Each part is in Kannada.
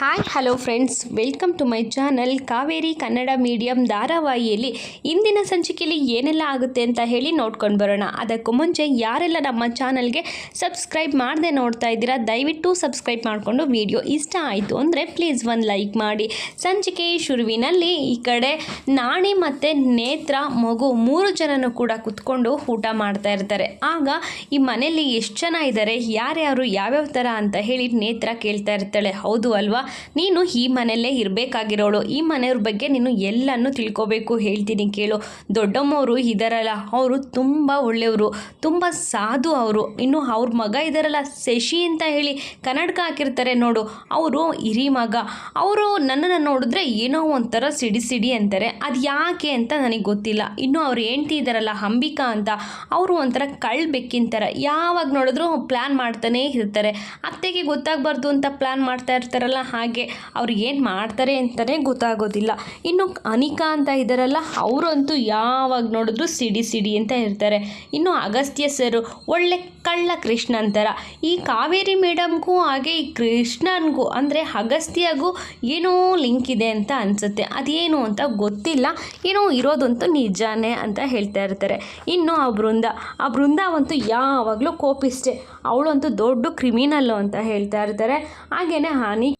Hi hello friends welcome to my channel Kaveri Kannada medium ಧಾರಾವಾಹಿಯಲ್ಲಿ ಇಂದಿನ ಸಂಚಿಕೆಯಲ್ಲಿ ಏನೆಲ್ಲ ಆಗುತ್ತೆ ಅಂತ ಹೇಳಿ ನೋಡ್ಕೊಂಡು ಬರೋಣ. ಅದಕ್ಕೂ ಮುಂಚೆ ಯಾರೆಲ್ಲ ನಮ್ಮ ಚಾನಲ್ಗೆ ಸಬ್ಸ್ಕ್ರೈಬ್ ಮಾಡದೆ ನೋಡ್ತಾ ಇದ್ದೀರಾ, ದಯವಿಟ್ಟು ಸಬ್ಸ್ಕ್ರೈಬ್ ಮಾಡಿಕೊಂಡು ವಿಡಿಯೋ ಇಷ್ಟ ಆಯಿತು ಅಂದರೆ ಪ್ಲೀಸ್ ಒಂದು ಲೈಕ್ ಮಾಡಿ. ಸಂಚಿಕೆ ಶುರುವಿನಲ್ಲಿ ಈ ಕಡೆ ನಾಣಿ ಮತ್ತು ನೇತ್ರ, ಮಗು ಮೂರು ಜನನೂ ಕೂಡ ಕುತ್ಕೊಂಡು ಊಟ ಮಾಡ್ತಾ ಇರ್ತಾರೆ. ಆಗ ಈ ಮನೆಯಲ್ಲಿ ಎಷ್ಟು ಜನ ಇದ್ದಾರೆ ಯಾರ್ಯಾರು ಯಾವ್ಯಾವ ಥರ ಅಂತ ಹೇಳಿ ನೇತ್ರ ಕೇಳ್ತಾ ಇರ್ತಾಳೆ. ಹೌದು ಅಲ್ವಾ? ನೀನು ಈ ಮನೆಯಲ್ಲೇ ಇರಬೇಕಾಗಿರೋಳು. ಈ ಮನೆಯವ್ರ ಬಗ್ಗೆ ನೀನು ಎಲ್ಲನೂ ತಿಳ್ಕೋಬೇಕು, ಹೇಳ್ತೀನಿ ಕೇಳು. ದೊಡ್ಡಮ್ಮವರು ಇದ್ದಾರಲ್ಲ ಅವರು ತುಂಬ ಒಳ್ಳೆಯವರು, ತುಂಬ ಸಾಧು ಅವರು. ಇನ್ನು ಅವ್ರ ಮಗ ಇದ್ದಾರಲ್ಲ ಶಶಿ ಅಂತ ಹೇಳಿ ಕನ್ನಡಕ ಹಾಕಿರ್ತಾರೆ ನೋಡು. ಅವರು ಹಿರಿ ಮಗ. ಅವರು ನನ್ನನ್ನು ನೋಡಿದ್ರೆ ಏನೋ ಒಂಥರ ಸಿಡಿ ಸಿಡಿ ಅಂತಾರೆ. ಅದು ಯಾಕೆ ಅಂತ ನನಗೆ ಗೊತ್ತಿಲ್ಲ. ಇನ್ನು ಅವ್ರು ಹೆಂಡ್ತಿ ಇದ್ದಾರಲ್ಲ ಅಂಬಿಕಾ ಅಂತ, ಅವರು ಒಂಥರ ಕಳ್ ಥರ ಯಾವಾಗ ನೋಡಿದ್ರು ಪ್ಲ್ಯಾನ್ ಮಾಡ್ತಾನೇ ಇರ್ತಾರೆ. ಅತ್ತೆಗೆ ಗೊತ್ತಾಗಬಾರ್ದು ಅಂತ ಪ್ಲ್ಯಾನ್ ಮಾಡ್ತಾ ಇರ್ತಾರಲ್ಲ ಹಾಗೆ ಅವ್ರು ಏನು ಮಾಡ್ತಾರೆ ಅಂತಲೇ ಗೊತ್ತಾಗೋದಿಲ್ಲ. ಇನ್ನು ಅನಿಕಾ ಅಂತ ಇದ್ದಾರಲ್ಲ ಅವರಂತೂ ಯಾವಾಗ ನೋಡಿದ್ರು ಸಿಡಿ ಸಿಡಿ ಅಂತ ಇರ್ತಾರೆ. ಇನ್ನು ಅಗಸ್ತ್ಯ ಸರು ಒಳ್ಳೆ ಕಳ್ಳ ಕೃಷ್ಣನ್ ಥರ ಈ ಕಾವೇರಿ ಮೇಡಮ್ಗೂ ಹಾಗೆ ಈ ಕೃಷ್ಣನ್ಗೂ, ಅಂದರೆ ಅಗಸ್ತ್ಯಗೂ ಏನೋ ಲಿಂಕ್ ಇದೆ ಅಂತ ಅನಿಸುತ್ತೆ. ಅದೇನು ಅಂತ ಗೊತ್ತಿಲ್ಲ. ಏನೋ ಇರೋದಂತೂ ನಿಜಾನೇ ಅಂತ ಹೇಳ್ತಾ ಇರ್ತಾರೆ. ಇನ್ನು ಆ ಬೃಂದ ಆ ಬೃಂದಾವಂತೂ ಯಾವಾಗಲೂ ಕೋಪಿಸ್ಟೆ ಅವಳಂತೂ ದೊಡ್ಡ ಕ್ರಿಮಿನಲ್ಲು ಅಂತ ಹೇಳ್ತಾ ಇರ್ತಾರೆ. ಹಾಗೆಯೇ ಹಾನಿ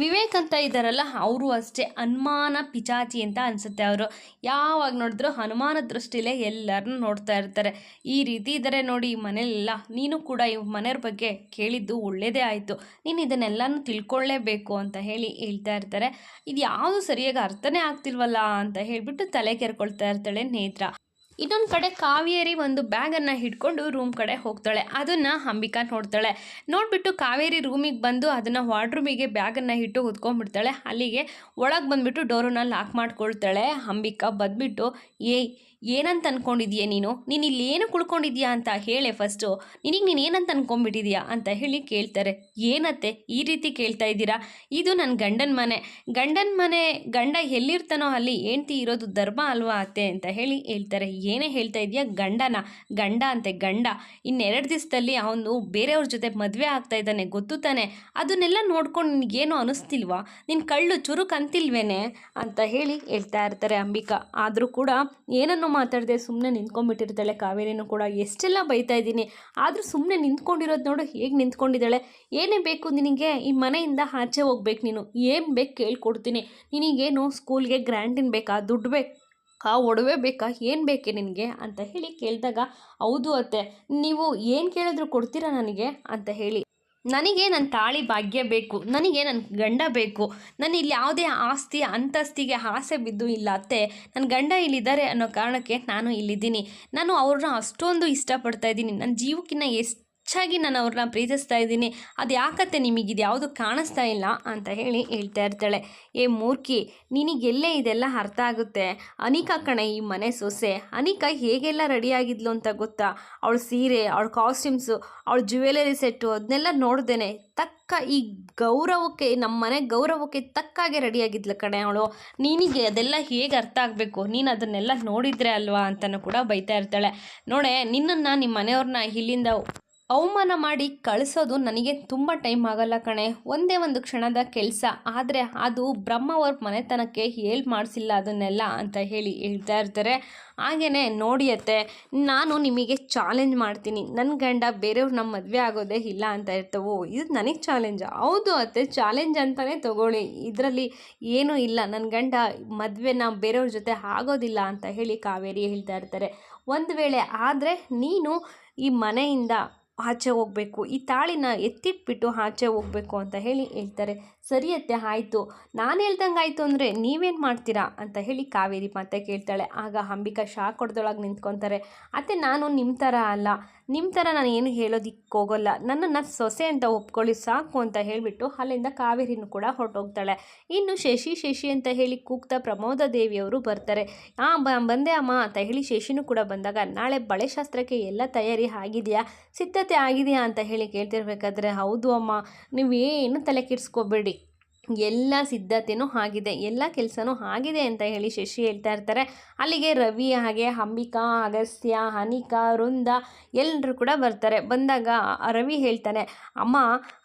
ವಿವೇಕ್ ಅಂತ ಇದ್ದಾರಲ್ಲ, ಅವರು ಅಷ್ಟೇ. ಅನುಮಾನ ಪಿಚಾಚಿ ಅಂತ ಅನಿಸುತ್ತೆ ಅವರು. ಯಾವಾಗ ನೋಡಿದ್ರು ಹನುಮಾನ ದೃಷ್ಟಿಲೇ ಎಲ್ಲರನ್ನೂ ನೋಡ್ತಾ ಇರ್ತಾರೆ. ಈ ರೀತಿ ಇದ್ದಾರೆ ನೋಡಿ ಈ ಮನೆಯಲ್ಲ ನೀನು ಕೂಡ ಈ ಮನೆಯವ್ರ ಬಗ್ಗೆ ಕೇಳಿದ್ದು ಒಳ್ಳೆಯದೇ ಆಯಿತು. ನೀನು ಇದನ್ನೆಲ್ಲನೂ ತಿಳ್ಕೊಳ್ಳೇಬೇಕು ಅಂತ ಹೇಳಿ ಹೇಳ್ತಾ ಇರ್ತಾರೆ. ಇದು ಯಾವುದು ಸರಿಯಾಗಿ ಅರ್ಥನೇ ಆಗ್ತಿಲ್ವಲ್ಲ ಅಂತ ಹೇಳಿಬಿಟ್ಟು ತಲೆ ಕೆರ್ಕೊಳ್ತಾ ಇರ್ತಾಳೆ ನೇತ್ರ. ಇನ್ನೊಂದು ಕಡೆ ಕಾವೇರಿ ಒಂದು ಬ್ಯಾಗನ್ನು ಹಿಡ್ಕೊಂಡು ರೂಮ್ ಕಡೆ ಹೋಗ್ತಾಳೆ. ಅದನ್ನು ಅಂಬಿಕಾ ನೋಡ್ತಾಳೆ. ನೋಡಿಬಿಟ್ಟು ಕಾವೇರಿ ರೂಮಿಗೆ ಬಂದು ಅದನ್ನು ವಾರ್ಡ್ರೂಮಿಗೆ ಬ್ಯಾಗನ್ನು ಇಟ್ಟು ಹೊತ್ಕೊಂಡ್ಬಿಡ್ತಾಳೆ ಅಲ್ಲಿಗೆ ಒಳಗೆ ಬಂದುಬಿಟ್ಟು ಡೋರನ್ನ ಲಾಕ್ ಮಾಡ್ಕೊಳ್ತಾಳೆ ಅಂಬಿಕಾ. ಬಂದ್ಬಿಟ್ಟು, ಏಯ್, ಏನಂತ ಅನ್ಕೊಂಡಿದ್ಯಾ ನೀನು? ನೀನು ಇಲ್ಲಿ ಏನು ಕುಳ್ಕೊಂಡಿದ್ಯಾ ಅಂತ ಹೇಳೆ ಫಸ್ಟು ನಿನಗೆ ನೀನು ಏನಂತ ಅನ್ಕೊಂಡ್ಬಿಟ್ಟಿದ್ಯಾ? ಅಂತ ಹೇಳಿ ಕೇಳ್ತಾರೆ. ಏನತ್ತೆ ಈ ರೀತಿ ಕೇಳ್ತಾ ಇದ್ದೀರಾ? ಇದು ನನ್ನ ಗಂಡನ ಮನೆ. ಗಂಡನ ಮನೆ ಗಂಡ ಎಲ್ಲಿರ್ತಾನೋ ಅಲ್ಲಿ ಹೆಂಡ್ತಿ ಇರೋದು ಧರ್ಮ ಅಲ್ವಾ ಅತ್ತೆ ಅಂತ ಹೇಳಿ ಹೇಳ್ತಾರೆ. ಏನೇ ಹೇಳ್ತಾ ಇದೆಯಾ? ಗಂಡನ. ಗಂಡ ಅಂತೆ ಗಂಡ. ಇನ್ನೆರಡು ದಿವಸದಲ್ಲಿ ಅವನು ಬೇರೆಯವ್ರ ಜೊತೆ ಮದುವೆ ಆಗ್ತಾ ಇದ್ದಾನೆ, ಗೊತ್ತು ತಾನೆ? ಅದನ್ನೆಲ್ಲ ನೋಡ್ಕೊಂಡು ನಿನಗೇನು ಅನಿಸ್ತಿಲ್ವಾ? ನಿನ್ನ ಕಳ್ಳು ಚುರುಕು ಅಂತಿಲ್ವೇನೆ? ಅಂತ ಹೇಳಿ ಹೇಳ್ತಾ ಇರ್ತಾರೆ ಅಂಬಿಕಾ. ಆದರೂ ಕೂಡ ಏನನ್ನು ಮಾತಾಡದೆ ಸುಮ್ಮನೆ ನಿಂತ್ಕೊಂಡ್ಬಿಟ್ಟಿರ್ತಾಳೆ. ಕಾವೇರಿನೂ ಕೂಡ ಎಷ್ಟೆಲ್ಲ ಬೈತಾ ಇದ್ದೀನಿ. ಆದರೂ ಸುಮ್ಮನೆ ನಿಂತ್ಕೊಂಡಿರೋದು ನೋಡು, ಹೇಗೆ ನಿಂತ್ಕೊಂಡಿದ್ದಾಳೆ? ಏನೇ ಬೇಕು ನಿನಗೆ? ಈ ಮನೆಯಿಂದ ಆಚೆ ಹೋಗ್ಬೇಕು ನೀನು. ಏನು ಬೇಕು ಕೇಳ್ಕೊಡ್ತೀನಿ. ನಿನಗೇನು ಸ್ಕೂಲ್ಗೆ ಗ್ರ್ಯಾಂಟಿನ್ ಬೇಕಾ? ದುಡ್ಡು ಬೇಕಾ? ಆ ಒಡವೆ ಬೇಕಾ? ಏನು ಬೇಕೆ ನಿನಗೆ? ಅಂತ ಹೇಳಿ ಕೇಳಿದಾಗ, ಹೌದು ಅತ್ತೆ. ನೀವು ಏನು ಕೇಳಿದ್ರು ಕೊಡ್ತೀರಾ ನನಗೆ? ಅಂತ ಹೇಳಿ. ನನಗೆ ನನ್ನ ತಾಳಿ ಭಾಗ್ಯ ಬೇಕು. ನನಗೆ ನನ್ನ ಗಂಡ ಬೇಕು. ನಾನು ಇಲ್ಲಿ ಯಾವುದೇ ಆಸ್ತಿ, ಅಂತಸ್ತಿಗೆ ಆಸೆ ಬಿದ್ದು ಇಲ್ಲ ಅತ್ತೆ. ನನ್ನ ಗಂಡ ಇಲ್ಲಿದ್ದಾರೆ ಅನ್ನೋ ಕಾರಣಕ್ಕೆ ನಾನು ಇಲ್ಲಿದ್ದೀನಿ. ನಾನು ಅವ್ರನ್ನ ಅಷ್ಟೊಂದು ಇಷ್ಟಪಡ್ತಾ ಇದ್ದೀನಿ. ನನ್ನ ಜೀವಕ್ಕಿಂತ ಹೆಚ್ಚಾಗಿ ನಾನು ಅವ್ರನ್ನ ಪ್ರೀತಿಸ್ತಾ ಇದ್ದೀನಿ. ಅದು ಯಾಕತ್ತೆ ನಿಮಗಿದು ಯಾವುದು ಕಾಣಿಸ್ತಾ ಇಲ್ಲ ಅಂತ ಹೇಳಿ ಹೇಳ್ತಾ ಇರ್ತಾಳೆ. ಏ ಮೂರ್ಖಿ, ನಿನಗೆಲ್ಲೇ ಇದೆಲ್ಲ ಅರ್ಥ ಆಗುತ್ತೆ? ಅನಿಕಾ ಕಣೆ ಈ ಮನೆ ಸೊಸೆ. ಅನಿಕಾ ಹೇಗೆಲ್ಲ ರೆಡಿಯಾಗಿದ್ಲು ಅಂತ ಗೊತ್ತಾ? ಅವಳ ಸೀರೆ, ಅವಳ ಕಾಸ್ಟ್ಯೂಮ್ಸು ಅವಳ ಜ್ಯುವೆಲರಿ ಸೆಟ್ಟು ಅದನ್ನೆಲ್ಲ ನೋಡ್ದೇನೆ. ತಕ್ಕ ಈ ಗೌರವಕ್ಕೆ ನಮ್ಮ ಮನೆ ಗೌರವಕ್ಕೆ ತಕ್ಕಾಗೆ ರೆಡಿಯಾಗಿದ್ಲು ಕಣೆ ಅವಳು. ನಿನಗೆ ಅದೆಲ್ಲ ಹೇಗೆ ಅರ್ಥ ಆಗಬೇಕು? ನೀನು ಅದನ್ನೆಲ್ಲ ನೋಡಿದ್ರೆ ಅಲ್ವಾ? ಅಂತಲೂ ಕೂಡ ಬೈತಾ ಇರ್ತಾಳೆ. ನೋಡೆ, ನಿನ್ನನ್ನು ನಿಮ್ಮ ಮನೆಯವ್ರನ್ನ ಇಲ್ಲಿಂದ ಅವಮಾನ ಮಾಡಿ ಕಳಿಸೋದು ನನಗೆ ತುಂಬ ಟೈಮ್ ಆಗಲ್ಲ ಕಣೆ. ಒಂದೇ ಒಂದು ಕ್ಷಣದ ಕೆಲಸ. ಆದರೆ ಅದು ಬ್ರಹ್ಮವರ್ ಮನೆತನಕ್ಕೆ ಹೇಳಿ ಮಾಡಿಸಿಲ್ಲ ಅದನ್ನೆಲ್ಲ ಅಂತ ಹೇಳಿ ಹೇಳ್ತಾ ಇರ್ತಾರೆ. ಹಾಗೆಯೇ ನೋಡಿಯತ್ತೆ ನಾನು ನಿಮಗೆ ಚಾಲೆಂಜ್ ಮಾಡ್ತೀನಿ. ನನ್ನ ಗಂಡ ಬೇರೆಯವ್ರು ನಮ್ಮ ಮದುವೆ ಆಗೋದೇ ಇಲ್ಲ ಅಂತ ಇರ್ತವೋ? ಇದು ನನಗೆ ಚಾಲೆಂಜ್ ಹೌದು ಅತ್ತೆ ಚಾಲೆಂಜ್ ಅಂತಲೇ ತಗೊಳ್ಳಿ. ಇದರಲ್ಲಿ ಏನೂ ಇಲ್ಲ. ನನ್ನ ಗಂಡ ಮದುವೆನ ಬೇರೆಯವ್ರ ಜೊತೆ ಆಗೋದಿಲ್ಲ ಅಂತ ಹೇಳಿ ಕಾವೇರಿ ಹೇಳ್ತಾ ಇರ್ತಾರೆ. ಒಂದು ವೇಳೆ ಆದರೆ ನೀನು ಈ ಮನೆಯಿಂದ ಆಚೆ ಹೋಗಬೇಕು, ಈ ತಾಳಿನ ಎತ್ತಿಟ್ಬಿಟ್ಟು ಆಚೆ ಹೋಗಬೇಕು ಅಂತ ಹೇಳಿ ಹೇಳ್ತಾರೆ. ಸರಿಯತ್ತೆ ಆಯಿತು. ನಾನು ಹೇಳ್ದಂಗೆ ಆಯಿತು ಅಂದರೆ ನೀವೇನು ಮಾಡ್ತೀರಾ ಅಂತ ಹೇಳಿ ಕಾವೇರಿ ಮತ್ತೆ ಕೇಳ್ತಾಳೆ. ಆಗ ಅಂಬಿಕಾ ಶಾಕ್ ಹೊಡೆದೊಳಗೆ ನಿಂತ್ಕೊತಾರೆ. ಅತ್ತೆ, ನಾನು ನಿಮ್ಮ ಥರ ಅಲ್ಲ. ನಿಮ್ಮ ಥರ ನಾನು ಏನು ಹೇಳೋದಿಕ್ಕೆ ಹೋಗೋಲ್ಲ. ನನ್ನನ್ನು ಸೊಸೆ ಅಂತ ಒಪ್ಕೊಳ್ಳಿ ಸಾಕು ಅಂತ ಹೇಳಿಬಿಟ್ಟು ಅಲ್ಲಿಂದ ಕಾವೇರಿನೂ ಕೂಡ ಹೊರಟೋಗ್ತಾಳೆ. ಇನ್ನು ಶಶಿ ಶಶಿ ಅಂತ ಹೇಳಿ ಕೂಗ್ತಾ ಪ್ರಮೋದ ದೇವಿಯವರು ಬರ್ತಾರೆ. ಆ ಬಂದೆ ಅಮ್ಮ ಅಂತ ಹೇಳಿ ಶಶಿನೂ ಕೂಡ ಬಂದಾಗ, ನಾಳೆ ಬಳೆ ಶಾಸ್ತ್ರಕ್ಕೆ ಎಲ್ಲ ತಯಾರಿ ಆಗಿದೆಯಾ? ಸಿದ್ಧತೆ ಆಗಿದೆಯಾ? ಅಂತ ಹೇಳಿ ಕೇಳ್ತಿರ್ಬೇಕಾದ್ರೆ, ಹೌದು ಅಮ್ಮ ನೀವೇನು ತಲೆ ಕೆಡಿಸ್ಕೋಬೇಡಿ. ಎಲ್ಲ ಸಿದ್ಧತೆಯೂ ಆಗಿದೆ, ಎಲ್ಲ ಕೆಲಸನೂ ಆಗಿದೆ ಅಂತ ಹೇಳಿ ಶಶಿ ಹೇಳ್ತಾ ಇರ್ತಾರೆ. ಅಲ್ಲಿಗೆ ರವಿ, ಹಾಗೆ ಅಂಬಿಕಾ, ಅಗಸ್ತ್ಯ ಹನಿಕಾ ವೃಂದ ಎಲ್ಲರೂ ಕೂಡ ಬರ್ತಾರೆ. ಬಂದಾಗ ರವಿ ಹೇಳ್ತಾನೆ, ಅಮ್ಮ,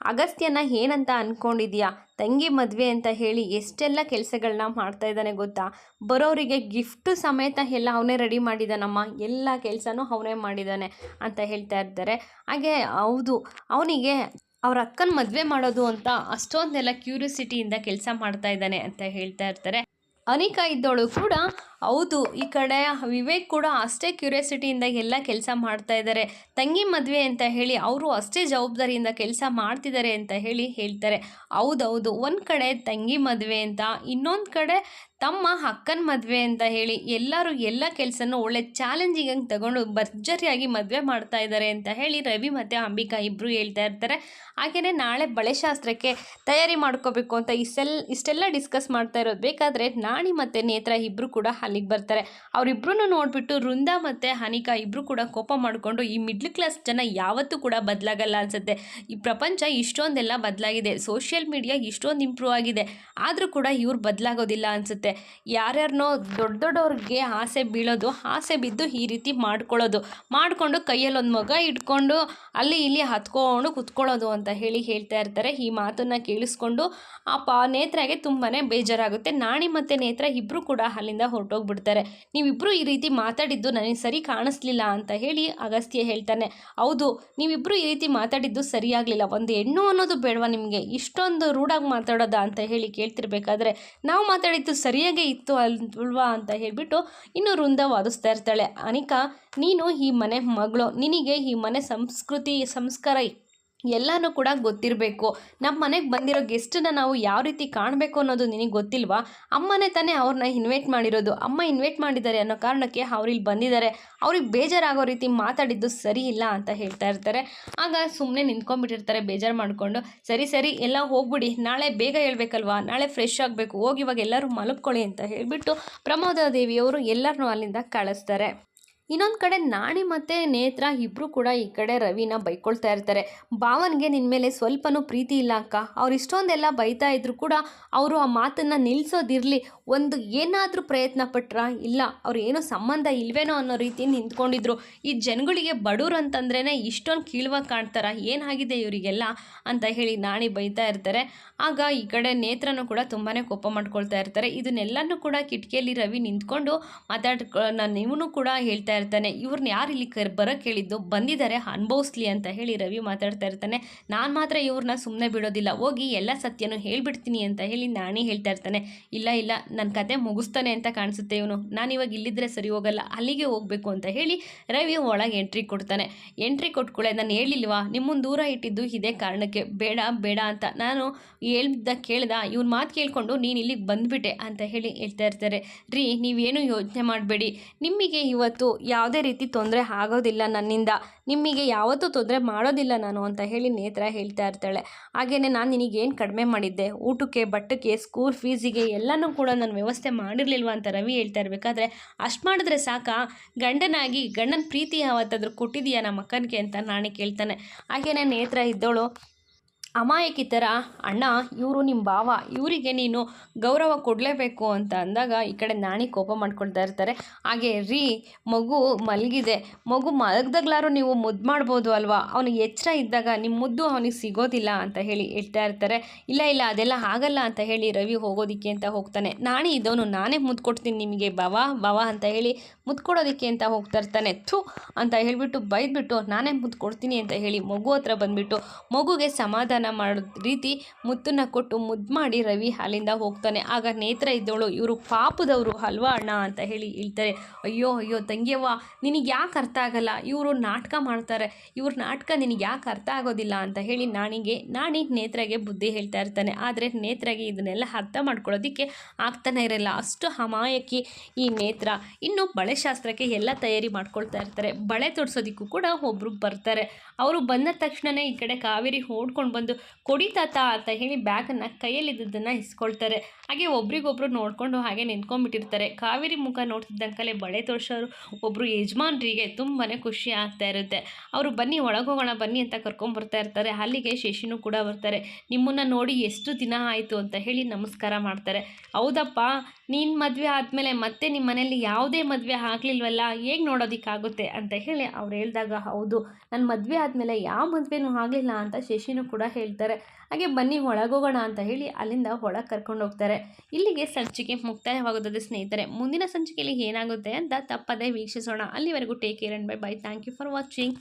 ಅಗಸ್ತ್ಯನ ಏನಂತ ಅಂದ್ಕೊಂಡಿದ್ಯಾ ತಂಗಿ ಮದುವೆ ಅಂತ ಹೇಳಿ ಎಷ್ಟೆಲ್ಲ ಕೆಲಸಗಳನ್ನ ಮಾಡ್ತಾ ಇದ್ದಾನೆ ಗೊತ್ತಾ? ಬರೋರಿಗೆ ಗಿಫ್ಟು ಸಮೇತ ಎಲ್ಲ ಅವನೇ ರೆಡಿ ಮಾಡಿದ್ದಾನಮ್ಮ ಎಲ್ಲ ಕೆಲಸನೂ ಅವನೇ ಮಾಡಿದ್ದಾನೆ ಅಂತ ಹೇಳ್ತಾ ಇರ್ತಾರೆ. ಹಾಗೆ ಹೌದು, ಅವನಿಗೆ ಅವ್ರ ಅಕ್ಕನ ಮದುವೆ ಮಾಡೋದು ಅಂತ ಅಷ್ಟೊಂದೆಲ್ಲ ಕ್ಯೂರಿಯಾಸಿಟಿಯಿಂದ ಕೆಲಸ ಮಾಡ್ತಾ ಇದ್ದಾನೆ ಅಂತ ಹೇಳ್ತಾ ಇರ್ತಾರೆ. ಅನಿಕಾ ಇದ್ದವಳು ಕೂಡ ಹೌದು, ಈ ಕಡೆ ವಿವೇಕ್ ಕೂಡ ಅಷ್ಟೇ ಕ್ಯೂರಿಯಾಸಿಟಿಯಿಂದ ಎಲ್ಲ ಕೆಲಸ ಮಾಡ್ತಾ ಇದ್ದಾರೆ. ತಂಗಿ ಮದುವೆ ಅಂತ ಹೇಳಿ ಅವರು ಅಷ್ಟೇ ಜವಾಬ್ದಾರಿಯಿಂದ ಕೆಲಸ ಮಾಡ್ತಿದ್ದಾರೆ ಅಂತ ಹೇಳಿ ಹೇಳ್ತಾರೆ. ಹೌದೌದು, ಒಂದು ಕಡೆ ತಂಗಿ ಮದುವೆ ಅಂತ, ಇನ್ನೊಂದು ಕಡೆ ತಮ್ಮ ಅಕ್ಕನ ಮದುವೆ ಅಂತ ಹೇಳಿ ಎಲ್ಲರೂ ಎಲ್ಲ ಕೆಲಸನೂ ಒಳ್ಳೆ ಚಾಲೆಂಜಿಂಗ್ ತಗೊಂಡು ಭರ್ಜರಿಯಾಗಿ ಮದುವೆ ಮಾಡ್ತಾ ಇದ್ದಾರೆ ಅಂತ ಹೇಳಿ ರವಿ ಮತ್ತು ಅಂಬಿಕಾ ಇಬ್ಬರು ಹೇಳ್ತಾ ಇರ್ತಾರೆ. ಹಾಗೆಯೇ ನಾಳೆ ಬಳೆ ಶಾಸ್ತ್ರಕ್ಕೆ ತಯಾರಿ ಮಾಡ್ಕೋಬೇಕು ಅಂತ ಇಷ್ಟೆಲ್ಲ ಇಷ್ಟೆಲ್ಲ ಡಿಸ್ಕಸ್ ಮಾಡ್ತಾ ಇರೋದು. ಬೇಕಾದರೆ ನಾಣಿ ಮತ್ತು ನೇತ್ರ ಇಬ್ಬರು ಕೂಡ ಅಲ್ಲಿಗೆ ಬರ್ತಾರೆ. ಅವರಿಬ್ಬರೂ ನೋಡಿಬಿಟ್ಟು ವೃಂದ ಮತ್ತು ಹನಿಕಾ ಇಬ್ಬರು ಕೂಡ ಕೋಪ ಮಾಡಿಕೊಂಡು ಈ ಮಿಡ್ಲ್ ಕ್ಲಾಸ್ ಜನ ಯಾವತ್ತೂ ಕೂಡ ಬದಲಾಗಲ್ಲ ಅನಿಸುತ್ತೆ. ಈ ಪ್ರಪಂಚ ಇಷ್ಟೊಂದೆಲ್ಲ ಬದಲಾಗಿದೆ. ಸೋಷಿಯಲ್ ಮೀಡಿಯಾ ಇಷ್ಟೊಂದು ಇಂಪ್ರೂವ್ ಆಗಿದೆ. ಆದರೂ ಕೂಡ ಇವ್ರು ಬದಲಾಗೋದಿಲ್ಲ ಅನಿಸುತ್ತೆ. ಯಾರ್ಯಾರನೋ ದೊಡ್ಡ ದೊಡ್ಡವ್ರಿಗೆ ಆಸೆ ಬೀಳೋದು, ಆಸೆ ಬಿದ್ದು ಈ ರೀತಿ ಮಾಡ್ಕೊಳ್ಳೋದು. ಮಾಡಿಕೊಂಡು ಕೈಯಲ್ಲಿ ಒಂದು ಮಗ ಇಟ್ಕೊಂಡು ಅಲ್ಲಿ ಇಲ್ಲಿ ಹತ್ಕೊಂಡು ಕುತ್ಕೊಳ್ಳೋದು ಅಂತ ಹೇಳಿ ಹೇಳ್ತಾ ಇರ್ತಾರೆ. ಈ ಮಾತನ್ನು ಕೇಳಿಸ್ಕೊಂಡು ಆ ಪ, ನೇತ್ರಾಗೆ ತುಂಬಾ ಬೇಜಾರಾಗುತ್ತೆ. ನಾಣಿ ಮತ್ತು ನೇತ್ರ ಇಬ್ಬರು ಕೂಡ ಅಲ್ಲಿಂದ ಹೊರಟೋಗ್ಬಿಡ್ತಾರೆ ನೀವಿಬ್ಬರು ಈ ರೀತಿ ಮಾತಾಡಿದ್ದು ನನಗೆ ಸರಿ ಕಾಣಿಸ್ಲಿಲ್ಲ ಅಂತ ಹೇಳಿ ಅಗಸ್ತ್ಯ ಹೇಳ್ತಾನೆ, ಹೌದು ನೀವಿಬ್ಬರು ಈ ರೀತಿ ಮಾತಾಡಿದ್ದು ಸರಿಯಾಗಲಿಲ್ಲ. ಒಂದು ಹೆಣ್ಣು ಅನ್ನೋದು ಬೇಡವಾ ನಿಮಗೆ? ಇಷ್ಟೊಂದು ರೂಢಾಗಿ ಮಾತಾಡೋದಾ ಅಂತ ಹೇಳಿ ಕೇಳ್ತಿರ್ಬೇಕಾದ್ರೆ ನಾವು ಮಾತಾಡಿದ್ದು ಸರಿಯಾಗೇ ಇತ್ತು ಅಲ್ವಾ ಅಂತ ಹೇಳಿಬಿಟ್ಟು ಇನ್ನು ವೃಂದ ವಾದಿಸ್ತಾ ಇರ್ತಾಳೆ. ಅನಿಕಾ, ನೀನು ಈ ಮನೆ ಮಗಳು. ನಿನಗೆ ಈ ಮನೆ ಸಂಸ್ಕೃತಿ, ಸಂಸ್ಕಾರ ಎಲ್ಲನೂ ಕೂಡ ಗೊತ್ತಿರಬೇಕು. ನಮ್ಮ ಮನೆಗೆ ಬಂದಿರೋ ಗೆಸ್ಟನ್ನ ನಾವು ಯಾವ ರೀತಿ ಕಾಣಬೇಕು ಅನ್ನೋದು ನಿನಗೆ ಗೊತ್ತಿಲ್ವಾ? ಅಮ್ಮನೇ ತಾನೇ ಅವ್ರನ್ನ ಇನ್ವೈಟ್ ಮಾಡಿರೋದು. ಅಮ್ಮ ಇನ್ವೈಟ್ ಮಾಡಿದ್ದಾರೆ ಅನ್ನೋ ಕಾರಣಕ್ಕೆ ಅವ್ರು ಇಲ್ಲಿ ಬಂದಿದ್ದಾರೆ. ಅವ್ರಿಗೆ ಬೇಜಾರಾಗೋ ರೀತಿ ಮಾತಾಡಿದ್ದು ಸರಿ ಇಲ್ಲ ಅಂತ ಹೇಳ್ತಾ ಇರ್ತಾರೆ. ಆಗ ಸುಮ್ಮನೆ ನಿಂತ್ಕೊಂಡ್ಬಿಟ್ಟಿರ್ತಾರೆ ಬೇಜಾರು ಮಾಡಿಕೊಂಡು. ಸರಿ ಸರಿ, ಎಲ್ಲ ಹೋಗ್ಬಿಡಿ. ನಾಳೆ ಬೇಗ ಹೇಳ್ಬೇಕಲ್ವಾ? ನಾಳೆ ಫ್ರೆಶ್ ಆಗಬೇಕು. ಹೋಗಿ ಇವಾಗ ಎಲ್ಲರೂ ಮಲಗ್ಕೊಳ್ಳಿ ಅಂತ ಹೇಳಿಬಿಟ್ಟು ಪ್ರಮೋದ ದೇವಿಯವರು ಎಲ್ಲರನ್ನೂ ಅಲ್ಲಿಂದ ಕಳಿಸ್ತಾರೆ. ಇನ್ನೊಂದು ಕಡೆ ನಾಣಿ ಮತ್ತು ನೇತ್ರ ಇಬ್ಬರು ಕೂಡ ಈ ಕಡೆ ರವಿನ ಬೈಕೊಳ್ತಾ ಇರ್ತಾರೆ. ಭಾವನ್ಗೆ ನಿನ್ನ ಮೇಲೆ ಸ್ವಲ್ಪನೂ ಪ್ರೀತಿ ಇಲ್ಲ ಅಕ್ಕ. ಅವ್ರು ಇಷ್ಟೊಂದೆಲ್ಲ ಬೈತಾ ಇದ್ರು ಕೂಡ ಅವರು ಆ ಮಾತನ್ನು ನಿಲ್ಲಿಸೋದಿರಲಿ ಒಂದು ಏನಾದರೂ ಪ್ರಯತ್ನ ಪಟ್ರ? ಇಲ್ಲ, ಅವ್ರು ಏನೋ ಸಂಬಂಧ ಇಲ್ವೇನೋ ಅನ್ನೋ ರೀತಿ ನಿಂತ್ಕೊಂಡಿದ್ರು. ಈ ಜನಗಳಿಗೆ ಬಡವ್ರು ಅಂತಂದ್ರೇ ಇಷ್ಟೊಂದು ಕೀಳುವಾಗಿ ಕಾಣ್ತಾರ? ಏನಾಗಿದೆ ಇವರಿಗೆಲ್ಲ ಅಂತ ಹೇಳಿ ನಾಣಿ ಬೈತಾ ಇರ್ತಾರೆ. ಆಗ ಈ ಕಡೆ ನೇತ್ರನೂ ಕೂಡ ತುಂಬಾ ಕೋಪ ಮಾಡ್ಕೊಳ್ತಾ ಇರ್ತಾರೆ. ಇದನ್ನೆಲ್ಲನೂ ಕೂಡ ಕಿಟಕಿಯಲ್ಲಿ ರವಿ ನಿಂತ್ಕೊಂಡು ಮಾತಾಡ್ಕೊ ನಾನು ಇವನು ಕೂಡ ಹೇಳ್ತಾ ಇರ್ತಾನೆ. ಇವ್ರನ್ನ ಯಾರು ಇಲ್ಲಿ ಕರ್ ಬರೋಕ್ಕೆ ಹೇಳಿದ್ದು? ಬಂದಿದ್ದಾರೆ ಅನುಭವಿಸ್ಲಿ ಅಂತ ಹೇಳಿ ರವಿ ಮಾತಾಡ್ತಾ ಇರ್ತಾನೆ. ನಾನು ಮಾತ್ರ ಇವ್ರನ್ನ ಸುಮ್ಮನೆ ಬಿಡೋದಿಲ್ಲ. ಹೋಗಿ ಎಲ್ಲ ಸತ್ಯನೂ ಹೇಳ್ಬಿಡ್ತೀನಿ ಅಂತ ಹೇಳಿ ನಾನೇ ಹೇಳ್ತಾ ಇರ್ತಾನೆ. ಇಲ್ಲ ಇಲ್ಲ ನನ್ನ ಕತೆ ಮುಗಿಸ್ತಾನೆ ಅಂತ ಕಾಣಿಸುತ್ತೆ ಇವನು. ನಾನು ಇವಾಗ ಇಲ್ಲಿದ್ದರೆ ಸರಿ ಹೋಗಲ್ಲ. ಅಲ್ಲಿಗೆ ಹೋಗಬೇಕು ಅಂತ ಹೇಳಿ ರವಿ ಒಳಗೆ ಎಂಟ್ರಿ ಕೊಡ್ತಾನೆ. ಎಂಟ್ರಿ ಕೊಟ್ಕೊಳ್ಳೆ ನಾನು ಹೇಳಿಲ್ವಾ? ನಿಮ್ಮನ್ನು ದೂರ ಇಟ್ಟಿದ್ದು ಇದೇ ಕಾರಣಕ್ಕೆ. ಬೇಡ ಬೇಡ ಅಂತ. ನಾನು ಹೇಳ್ದ, ಕೇಳ್ದ, ಇವ್ನ ಮಾತು ಕೇಳಿಕೊಂಡು ನೀನು ಇಲ್ಲಿಗೆ ಬಂದುಬಿಟ್ಟೆ ಅಂತ ಹೇಳಿ ಹೇಳ್ತಾ ಇರ್ತಾರೆ. ರೀ, ನೀವೇನು ಯೋಚನೆ ಮಾಡಬೇಡಿ. ನಿಮಗೆ ಇವತ್ತು ಯಾವುದೇ ರೀತಿ ತೊಂದರೆ ಆಗೋದಿಲ್ಲ ನನ್ನಿಂದ. ನಿಮಗೆ ಯಾವತ್ತೂ ತೊಂದರೆ ಮಾಡೋದಿಲ್ಲ ನಾನು ಅಂತ ಹೇಳಿ ನೇತ್ರ ಹೇಳ್ತಾ ಇರ್ತಾಳೆ. ಹಾಗೆಯೇ ನಾನು ನಿನಗೇನು ಕಡಿಮೆ ಮಾಡಿದ್ದೆ? ಊಟಕ್ಕೆ ಬಟ್ಟಕ್ಕೆ ಸ್ಕೂಲ್ ಫೀಸಿಗೆ ಎಲ್ಲನೂ ಕೂಡ ನಾನು ವ್ಯವಸ್ಥೆ ಮಾಡಿರಲಿಲ್ವ ಅಂತ ರವಿ ಹೇಳ್ತಾ ಇರಬೇಕಾದ್ರೆ ಅಷ್ಟು ಮಾಡಿದ್ರೆ ಸಾಕ? ಗಂಡನಾಗಿ ಗಂಡನ ಪ್ರೀತಿ ಯಾವತ್ತಾದರೂ ಕೊಟ್ಟಿದೆಯಾ ನಮ್ಮ ಅಕ್ಕನಿಗೆ ಅಂತ ನಾನೇ ಕೇಳ್ತಾನೆ. ಹಾಗೆಯೇ ನೇತ್ರ ಇದ್ದವಳು ಅಮಾಯಕಿ ಥರ ಅಣ್ಣ, ಇವರು ನಿಮ್ಮ ಭಾವ, ಇವರಿಗೆ ನೀನು ಗೌರವ ಕೊಡಲೇಬೇಕು ಅಂತ ಅಂದಾಗ ಈ ಕಡೆ ನಾಣಿ ಕೋಪ ಮಾಡ್ಕೊಳ್ತಾ ಇರ್ತಾರೆ. ಹಾಗೆ ರೀ, ಮಗು ಮಲಗಿದೆ. ಮಗು ಮಲಗ್ದಾಗ್ಲಾರು ನೀವು ಮುದ್ದು ಮಾಡ್ಬೋದು ಅಲ್ವಾ? ಅವನಿಗೆ ಎಚ್ಚರ ಇದ್ದಾಗ ನಿಮ್ಮ ಮುದ್ದು ಅವನಿಗೆ ಸಿಗೋದಿಲ್ಲ ಅಂತ ಹೇಳಿ ಹೇಳ್ತಾ ಇರ್ತಾರೆ. ಇಲ್ಲ ಇಲ್ಲ, ಅದೆಲ್ಲ ಆಗಲ್ಲ ಅಂತ ಹೇಳಿ ರವಿ ಹೋಗೋದಿಕ್ಕೆ ಅಂತ ಹೋಗ್ತಾನೆ. ನಾಣಿ ಇದ್ದವನು ನಾನೇ ಮುದ್ದು ಕೊಡ್ತೀನಿ ನಿಮಗೆ ಭಾವ ಭಾವ ಅಂತ ಹೇಳಿ ಮುದ್ದು ಕೊಡೋದಕ್ಕೆ ಅಂತ ಹೋಗ್ತಾ ಇರ್ತಾನೆ. ಥೂ ಅಂತ ಹೇಳಿಬಿಟ್ಟು ಬೈದ್ಬಿಟ್ಟು ನಾನೇ ಮುದ್ದು ಕೊಡ್ತೀನಿ ಅಂತ ಹೇಳಿ ಮಗು ಹತ್ರ ಬಂದುಬಿಟ್ಟು ಮಗುಗೆ ಸಮಾಧಾನ ಮಾಡೋ ರೀತಿ ಮುತ್ತನ್ನು ಕೊಟ್ಟು ಮುದ್ದು ಮಾಡಿ ರವಿ ಅಲ್ಲಿಂದ ಹೋಗ್ತಾನೆ. ಆಗ ನೇತ್ರ ಇದ್ದವಳು, ಇವರು ಪಾಪದವರು ಅಲ್ವಾ ಅಣ್ಣ? ಅಂತ ಹೇಳಿ ಹೇಳ್ತಾರೆ. ಅಯ್ಯೋ ಅಯ್ಯೋ, ತಂಗಿಯವ್ವ, ನಿನಗೆ ಯಾಕೆ ಅರ್ಥ ಆಗಲ್ಲ? ಇವರು ನಾಟಕ ಮಾಡ್ತಾರೆ. ಇವ್ರ ನಾಟಕ ನಿನಗೆ ಯಾಕೆ ಅರ್ಥ ಆಗೋದಿಲ್ಲ? ಅಂತ ಹೇಳಿ ನಾಣಿಗೆ, ನಾಣಿ ನೇತ್ರಗೆ ಬುದ್ಧಿ ಹೇಳ್ತಾ ಇರ್ತಾನೆ. ಆದರೆ ನೇತ್ರಗೆ ಇದನ್ನೆಲ್ಲ ಅರ್ಥ ಮಾಡ್ಕೊಳ್ಳೋದಕ್ಕೆ ಆಗ್ತಾನೆ ಇರಲ್ಲ. ಅಷ್ಟು ಅಮಾಯಕಿ ಈ ನೇತ್ರ. ಇನ್ನು ಬಳೆ ಶಾಸ್ತ್ರಕ್ಕೆ ಎಲ್ಲ ತಯಾರಿ ಮಾಡ್ಕೊಳ್ತಾ ಇರ್ತಾರೆ. ಬಳೆ ತೊಡ್ಸೋದಕ್ಕೂ ಕೂಡ ಒಬ್ಬರು ಬರ್ತಾರೆ. ಅವರು ಬಂದ ತಕ್ಷಣವೇ ಈ ಕಡೆ ಕಾವೇರಿ ಓಡ್ಕೊಂಡು ಬಂದು ಕೊಡಿ ತಾತ ಅಂತ ಹೇಳಿ ಬ್ಯಾಗನ್ನು ಕೈಯಲ್ಲಿದ್ದದನ್ನು ಇಸ್ಕೊಳ್ತಾರೆ. ಹಾಗೆ ಒಬ್ರಿಗೊಬ್ರು ನೋಡಿಕೊಂಡು ಹಾಗೆ ನಿಂತ್ಕೊಂಡ್ಬಿಟ್ಟಿರ್ತಾರೆ. ಕಾವೇರಿ ಮುಖ ನೋಡ್ತಿದ್ದಂಕಲೇ ಬಳೆ ತೋರಿಸೋರು. ಒಬ್ಬರು ಯಜಮಾನ್ರಿಗೆ ತುಂಬಾ ಖುಷಿ ಆಗ್ತಾ ಇರುತ್ತೆ. ಅವರು ಬನ್ನಿ ಒಳಗೋಗೋಣ ಬನ್ನಿ ಅಂತ ಕರ್ಕೊಂಡ್ಬರ್ತಾ ಇರ್ತಾರೆ. ಅಲ್ಲಿಗೆ ಶಶಿನೂ ಕೂಡ ಬರ್ತಾರೆ. ನಿಮ್ಮನ್ನು ನೋಡಿ ಎಷ್ಟು ದಿನ ಆಯಿತು ಅಂತ ಹೇಳಿ ನಮಸ್ಕಾರ ಮಾಡ್ತಾರೆ. ಹೌದಪ್ಪ ನೀನು ಮದುವೆ ಆದಮೇಲೆ ಮತ್ತೆ ನಿಮ್ಮ ಮನೇಲಿ ಯಾವುದೇ ಮದುವೆ ಆಗಲಿಲ್ವಲ್ಲ, ಹೇಗೆ ನೋಡೋದಕ್ಕಾಗುತ್ತೆ ಅಂತ ಹೇಳಿ ಅವ್ರು ಹೇಳಿದಾಗ, ಹೌದು ನನ್ನ ಮದುವೆ ಆದಮೇಲೆ ಯಾವ ಮದುವೆನೂ ಆಗಲಿಲ್ಲ ಅಂತ ಶಶಿನೂ ಕೂಡ ಹೇಳ್ತಾರೆ. ಹಾಗೆ ಬನ್ನಿ ಒಳಗೋಗೋಣ ಅಂತ ಹೇಳಿ ಅಲ್ಲಿಂದ ಒಳಗೆ ಕರ್ಕೊಂಡು ಹೋಗ್ತಾರೆ. ಇಲ್ಲಿಗೆ ಸಂಚಿಕೆ ಮುಕ್ತಾಯವಾಗುತ್ತದೆ ಸ್ನೇಹಿತರೆ. ಮುಂದಿನ ಸಂಚಿಕೆಯಲ್ಲಿ ಏನಾಗುತ್ತೆ ಅಂತ ತಪ್ಪದೇ ವೀಕ್ಷಿಸೋಣ. ಅಲ್ಲಿವರೆಗೂ take care and bye bye thank you for watching